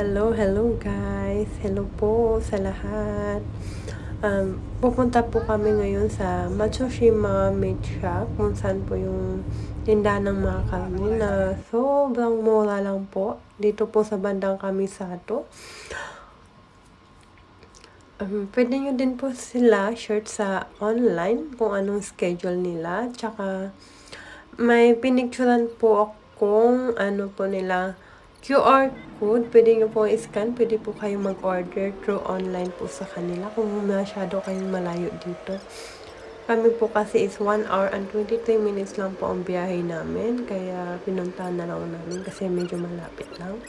Hello, hello guys. Hello po sa lahat. Um, pupunta po kami ngayon sa Matsushima Meat Shop kung saan po yung tindahan ng mga karne na sobrang mura lang po. Dito po sa bandang Kamisato. Um, pwede nyo din po sila shirt sa online kung anong schedule nila. Tsaka may pinicturan po akong ano po nila QR code, pwede nyo po i-scan, pwede po kayo mag-order through online po sa kanila kung masyado kayong malayo dito. Kami po kasi is 1 hour and 23 minutes lang po ang biyahe namin, kaya pinuntahan na lang namin kasi medyo malapit lang.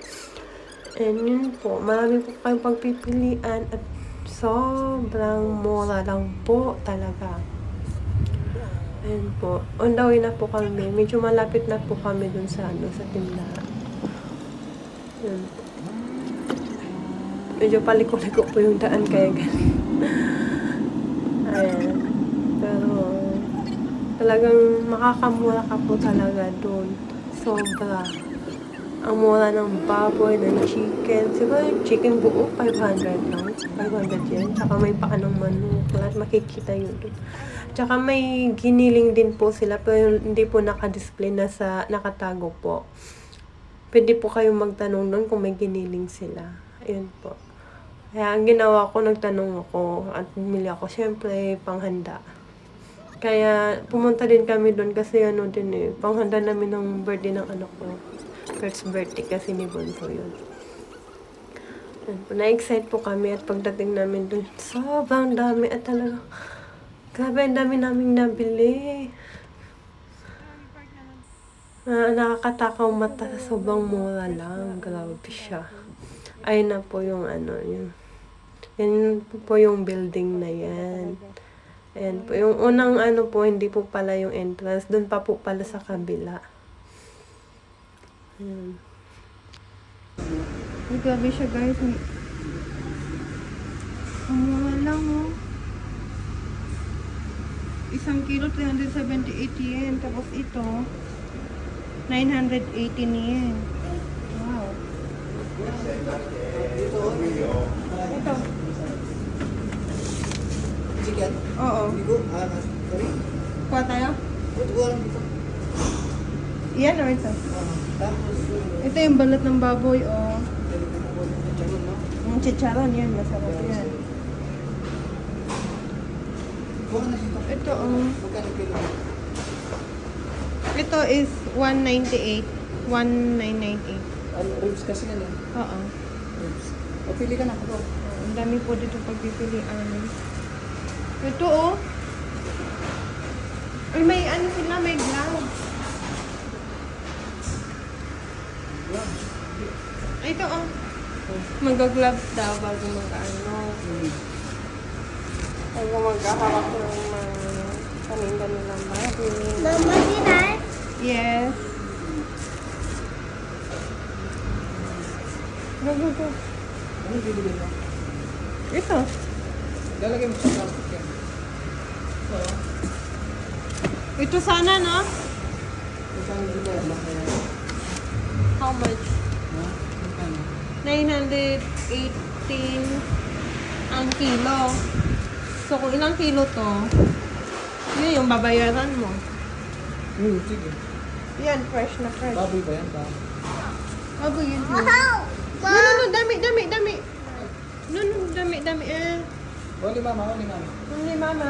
And yun po, marami po kayong pagpipilian at sobrang mura lang po talaga. Ayun po, on the way na po kami, medyo malapit na po kami dun sa ano, sa tindahan. Yun. Medyo paliko-liko po yung daan kaya ganun. Ayan. Pero, talagang makakamura ka po talaga doon. Sobra. Ang mura ng baboy, ng chicken. Siguro yung chicken buo, 500 lang. 500 yan. Tsaka may paa ng manok. Lahat makikita yun doon. Tsaka may giniling din po sila, pero hindi po nakadisplay na sa, nakatago po pwede po kayong magtanong doon kung may giniling sila. Ayun po. Kaya ang ginawa ko, nagtanong ako at bumili ako. Siyempre, panghanda. Kaya pumunta din kami doon kasi ano din eh, panghanda namin ng birthday ng anak ko. First birthday kasi ni Bonso yun. Na-excite po kami at pagdating namin doon, sobrang dami at talaga, grabe ang dami naming nabili. Ah, nakakatakaw mata sa sobrang mura lang. Grabe siya. Ayun na po yung ano, yung yan po yung building na yan. Ayan po. Yung unang ano po, hindi po pala yung entrance. Doon pa po pala sa kabila. Ayan. Ay, grabe siya guys. Ang mura lang oh. Isang kilo, 378 yen. Tapos ito, 918 yen. Wow. Ito. Chicken? Oo. Bigo? Ah, sorry? Kuha tayo? Ito ko dito. O ito. Ah, uh, Ito yung balat ng baboy o. Oh. Yung chicharon yan, masarap yan. Ito oh. Ito is 198. 1998. Ano, ribs kasi yan eh. Oo. Ribs. O, pili ka na. Ito. Ang dami po dito pagpipilian. Ito oh. Ay, may ano sila, may gloves. Yan. Ito oh. Mag-gloves daw bago mag-ano. Hmm. Bago mag-hawak ng mga paninda nilang baboy. Mama, dinner? Yes. Go, go, go. Ano bibili mo? Ito. Lalagay mo sa plastic yan. Ito sana, no? Magkano dito yan? Makaya. How much? Ha? Magkano? 918 ang kilo. So, kung ilang kilo to, yun yung babayaran mo. Hmm, sige. Yan, fresh na fresh. Baboy ba yan? Baboy. Bago yun. No, Wow! no, no, dami, dami, dami. No, no, dami, dami. Eh, Oli mama, oli mama. hindi, mama.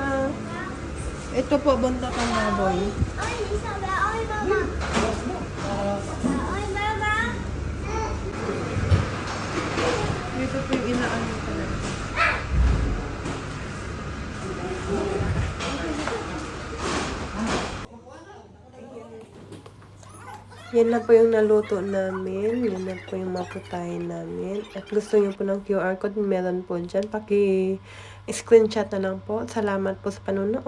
Ito po, buntot ang baboy. Oy, Lisa, ba? Oy, mama. Yan na po yung naluto namin. Yan na po yung maputahin namin. At gusto niyo po ng QR code, meron po dyan. Paki-screenshot na lang po. Salamat po sa panonood.